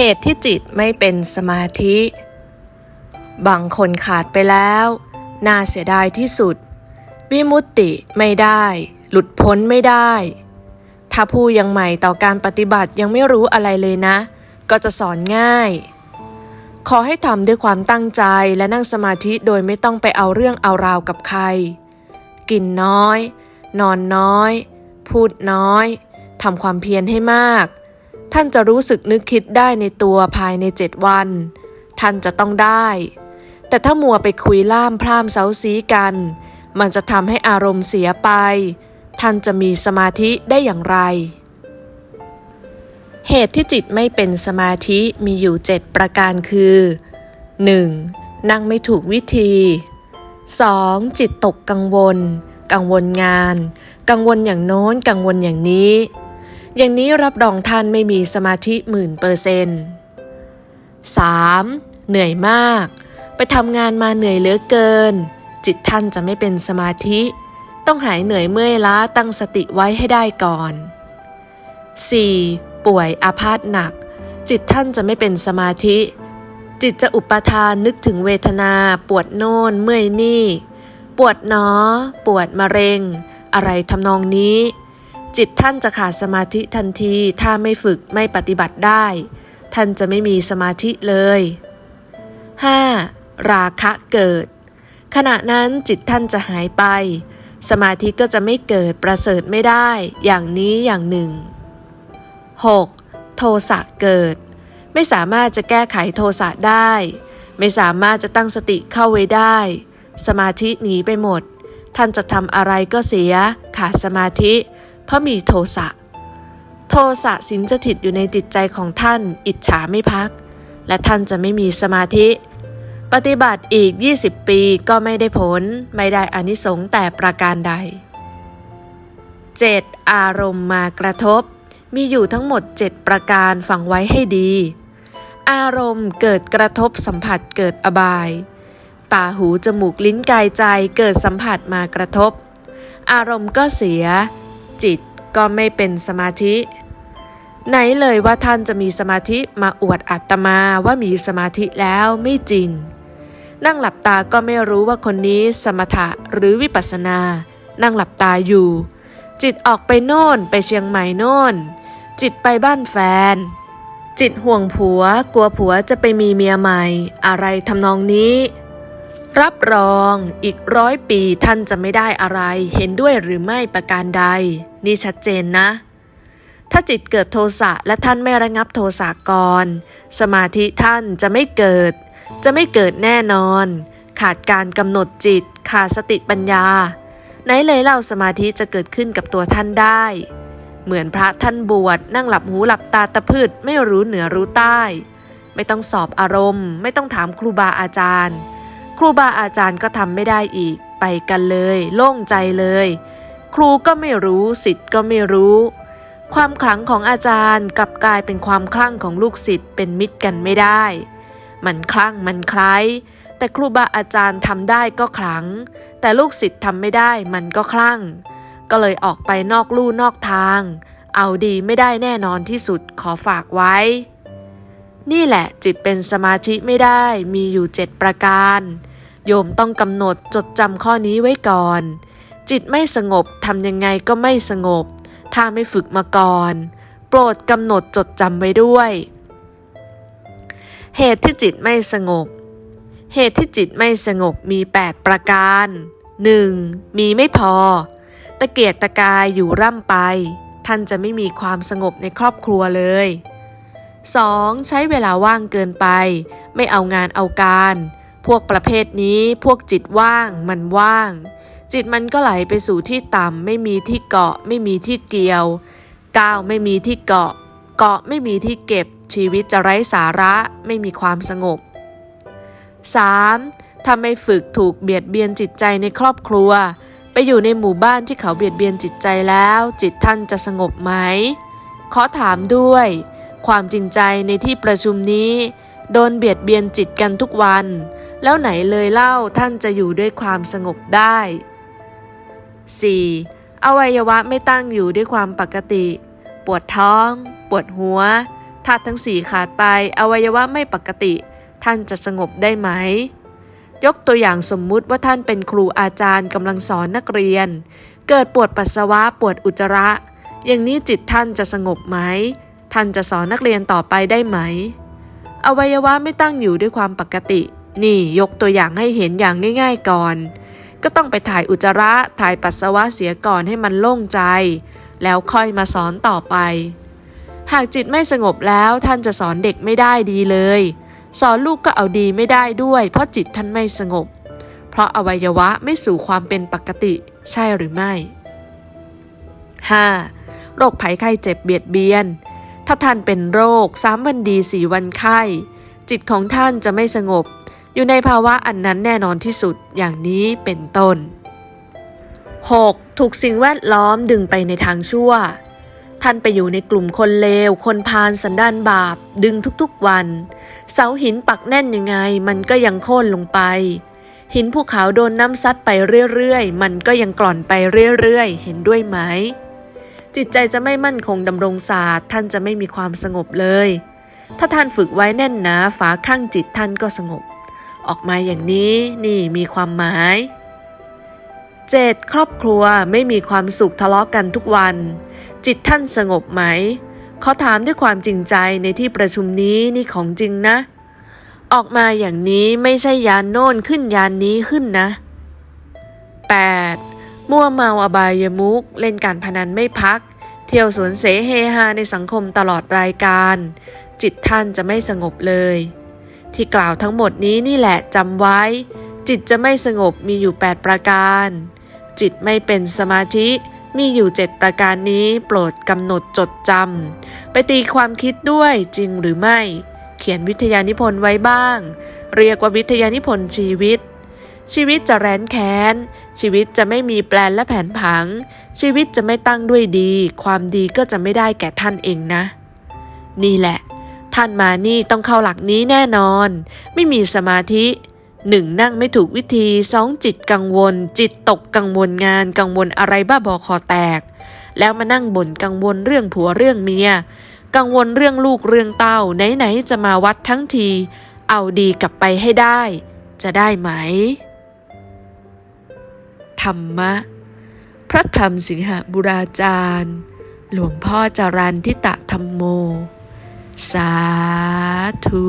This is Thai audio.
เหตุที่จิตไม่เป็นสมาธิ บางคนขาดไปแล้ว น่าเสียดายที่สุด วิมุตติไม่ได้ หลุดพ้นไม่ได้ ถ้าผู้ยังใหม่ต่อการปฏิบัติยังไม่รู้อะไรเลยนะ ก็จะสอนง่าย ขอให้ทำด้วยความตั้งใจและนั่งสมาธิโดยไม่ต้องไปเอาเรื่องเอาราวกับใคร กินน้อย นอนน้อย พูดน้อยทำความเพียรให้มาก ท่านจะรู้สึกนึกคิดได้ในตัวภายในเจ็ดวัน ท่านจะต้องได้ แต่ถ้ามัวไปคุยล่ามพร่ามเซาซีกัน มันจะทำให้อารมณ์เสียไป ท่านจะมีสมาธิได้อย่างไร เหตุที่จิตไม่เป็นสมาธิมีอยู่เจ็ดประการคือ 1. นั่งไม่ถูกวิธี 2. จิตตกกังวล กังวลงาน กังวลอย่างโน้น กังวลอย่างนี้ อย่างนี้รับรองท่านไม่มีสมาธิหมื่นเปอร์เซนต์ 3. เหนื่อยมาก ไปทำงานมาเหนื่อยเหลือเกิน จิตท่านจะไม่เป็นสมาธิ ต้องหายเหนื่อยเมื่อยล้าตั้งสติไว้ให้ได้ก่อน 4. ป่วยอาพาธหนัก จิตท่านจะไม่เป็นสมาธิ จิตจะอุปทานนึกถึงเวทนา ปวดโน่นเมื่อยนี่ ปวดหนอ ปวดมะเร็ง อะไรทำนองนี้ จิตท่านจะขาดสมาธิทันทีถ้าไม่ฝึกไม่ปฏิบัติได้ ท่านจะไม่มีสมาธิเลย 5. ราคะเกิด ขณะนั้นจิตท่านจะหายไป สมาธิก็จะไม่เกิดประเสริฐไม่ได้ อย่างนี้อย่างหนึ่ง 6. โทสะเกิด ไม่สามารถจะแก้ไขโทสะได้ ไม่สามารถจะตั้งสติเข้าไว้ได้ สมาธิหนีไปหมด ท่านจะทำอะไรก็เสีย ขาดสมาธิ เพราะมีโทสะ โทสะสิงจะถิตอยู่ในจิตใจของท่านอิจฉาไม่พัก และท่านจะไม่มีสมาธิ ปฏิบัติอีก 20 ปีก็ไม่ได้ผล ไม่ได้อานิสงส์แต่ประการใด 7. อารมณ์มากระทบ มีอยู่ทั้งหมด 7 ประการฟังไว้ให้ดี อารมณ์เกิดกระทบสัมผัสเกิดอบาย ตาหูจมูกลิ้นกายใจเกิดสัมผัสมากระทบ อารมณ์ก็เสีย จิตก็ไม่เป็นสมาธิ ไหนเลยว่าท่านจะมีสมาธิมาอวดอัตมาว่ามีสมาธิแล้วไม่จริง นั่งหลับตาก็ไม่รู้ว่าคนนี้สมถะหรือวิปัสสนา นั่งหลับตาอยู่ จิตออกไปโน่นไปเชียงใหม่โน่น จิตไปบ้านแฟน จิตห่วงผัวกลัวผัวจะไปมีเมียใหม่ อะไรทำนองนี้ รับรองอีกร้อยปีท่านจะไม่ได้อะไร เห็นด้วยหรือไม่ประการใด นี่ชัดเจนนะ ถ้าจิตเกิดโทสะและท่านไม่ระงับโทสะก่อน สมาธิท่านจะไม่เกิด จะไม่เกิดแน่นอน ขาดการกำหนดจิต ขาดสติปัญญา ไหนเลยเล่าสมาธิจะเกิดขึ้นกับตัวท่านได้ เหมือนพระท่านบวชนั่งหลับหูหลับตาตะพืดไม่รู้เหนือรู้ใต้ ไม่ต้องสอบอารมณ์ ไม่ต้องถามครูบาอาจารย์ ครูบาอาจารย์ก็ทำไม่ได้อีก ไปกันเลย โล่งใจเลย ครูก็ไม่รู้สิทธิ์ก็ไม่รู้ ความขลังของอาจารย์กลับกลายเป็นความคลั่งของลูกศิษย์เป็นมิตรกันไม่ได้ มันคลั่งมันคล้ายแต่ครูบาอาจารย์ทำได้ก็ขลัง แต่ลูกศิษย์ทำไม่ได้มันก็คลั่ง ก็เลยออกไปนอกลู่นอกทาง เอาดีไม่ได้แน่นอนที่สุดขอฝากไว้ นี่แหละจิตเป็นสมาธิไม่ได้มีอยู่เจ็ดประการ โยมต้องกำหนดจดจำข้อนี้ไว้ก่อน จิตไม่สงบทำยังไงก็ไม่สงบ ถ้าไม่ฝึกมาก่อน โปรดกำหนดจดจำไว้ด้วย เหตุที่จิตไม่สงบ เหตุที่จิตไม่สงบมี 8 ประการ 1. มีไม่พอ ตะเกียกตะกายอยู่ร่ำไป ท่านจะไม่มีความสงบในครอบครัวเลย 2. ใช้เวลาว่างเกินไป ไม่เอางานเอาการ พวกประเภทนี้พวกจิตว่างมันว่าง จิตมันก็ไหลไปสู่ที่ต่ำไม่มีที่เกาะ ไม่มีที่เกี่ยว ก้าวไม่มีที่เกาะ เกาะไม่มีที่เก็บ ชีวิตจะไร้สาระไม่มีความสงบ 3. ถ้าไม่ฝึกถูกเบียดเบียนจิตใจในครอบครัว ไปอยู่ในหมู่บ้านที่เขาเบียดเบียนจิตใจแล้ว จิตท่านจะสงบไหม ขอถามด้วย ความจริงใจในที่ประชุมนี้ โดนเบียดเบียนจิตกันทุกวัน แล้วไหนเลยเล่าท่านจะอยู่ด้วยความสงบได้ 4. อวัยวะไม่ตั้งอยู่ด้วยความปกติ ปวดท้อง ปวดหัวธาตุทั้งสี่ขาดไป อวัยวะไม่ปกติ ท่านจะสงบได้ไหม ยกตัวอย่างสมมุติว่าท่านเป็นครูอาจารย์กำลังสอนนักเรียน เกิดปวดปัสสาวะปวดอุจจาระ อย่างนี้จิตท่านจะสงบไหม ท่านจะสอนนักเรียนต่อไปได้ไหม อวัยวะไม่ตั้งอยู่ด้วยความปกติ นี่ยกตัวอย่างให้เห็นอย่างง่าย ๆก่อน ก็ต้องไปถ่ายอุจจาระถ่ายปัสสาวะเสียก่อนให้มันโล่งใจ แล้วค่อยมาสอนต่อไป หากจิตไม่สงบแล้วท่านจะสอนเด็กไม่ได้ดีเลย สอนลูกก็เอาดีไม่ได้ด้วย เพราะจิตท่านไม่สงบ เพราะอวัยวะไม่สู่ความเป็นปกติใช่หรือไม่ 5. โรคภัยไข้เจ็บเบียดเบียน ถ้าท่านเป็นโรคสามวันดีสี่วันไข้ จิตของท่านจะไม่สงบ อยู่ในภาวะอันนั้นแน่นอนที่สุดอย่างนี้เป็นต้น 6. ถูกสิ่งแวดล้อมดึงไปในทางชั่ว ท่านไปอยู่ในกลุ่มคนเลว คนพาลสันดานบาป ดึงทุกๆวัน เสาหินปักแน่นยังไง มันก็ยังโค่นลงไป หินภูเขาโดนน้ำซัดไปเรื่อยๆ มันก็ยังกร่อนไปเรื่อยๆ เห็นด้วยไหม จิตใจจะไม่มั่นคงดำรงศาสตร์ท่านจะไม่มีความสงบเลย ถ้าท่านฝึกไว้แน่นหนาฝาข้างจิตท่านก็สงบ ออกมาอย่างนี้นี่มีความหมาย 7. ครอบครัวไม่มีความสุขทะเลาะกันทุกวัน จิตท่านสงบไหมขอถามด้วยความจริงใจในที่ประชุมนี้นี่ของจริงนะ ออกมาอย่างนี้ไม่ใช่ยานโน่นขึ้นยานนี้ขึ้นนะ 8. มั่วเมาอบายมุกเล่นการพนันไม่พัก เที่ยวสวนเสเฮฮาในสังคมตลอดรายการ จิตท่านจะไม่สงบเลย ที่กล่าวทั้งหมดนี้นี่แหละจำไว้ จิตจะไม่สงบมีอยู่ 8 ประการ จิตไม่เป็นสมาธิมีอยู่ 7 ประการนี้โปรดกำหนดจดจำไปตีความคิดด้วยจริงหรือไม่ เขียนวิทยานิพนธ์ไว้บ้าง เรียกว่าวิทยานิพนธ์ชีวิต ชีวิตจะแร้นแค้น ชีวิตจะไม่มีแปลนและแผนผัง ชีวิตจะไม่ตั้งด้วยดี ความดีก็จะไม่ได้แก่ท่านเองนะ นี่แหละ ท่านมานี่ต้องเข้าหลักนี้แน่นอน ไม่มีสมาธิหนึ่งนั่งไม่ถูกวิธีสองจิตกังวล จิตตกกังวลงานกังวลอะไรบ้าบอคอแตก แล้วมานั่งบ่นกังวลเรื่องผัวเรื่องเมีย กังวลเรื่องลูกเรื่องเต้า ไหนๆจะมาวัดทั้งที เอาดีกลับไปให้ได้ จะได้ไหม ธรรมะ พระธรรมสิงหบุราจารย์ หลวงพ่อจารันทิตะธรรมโม สาธุ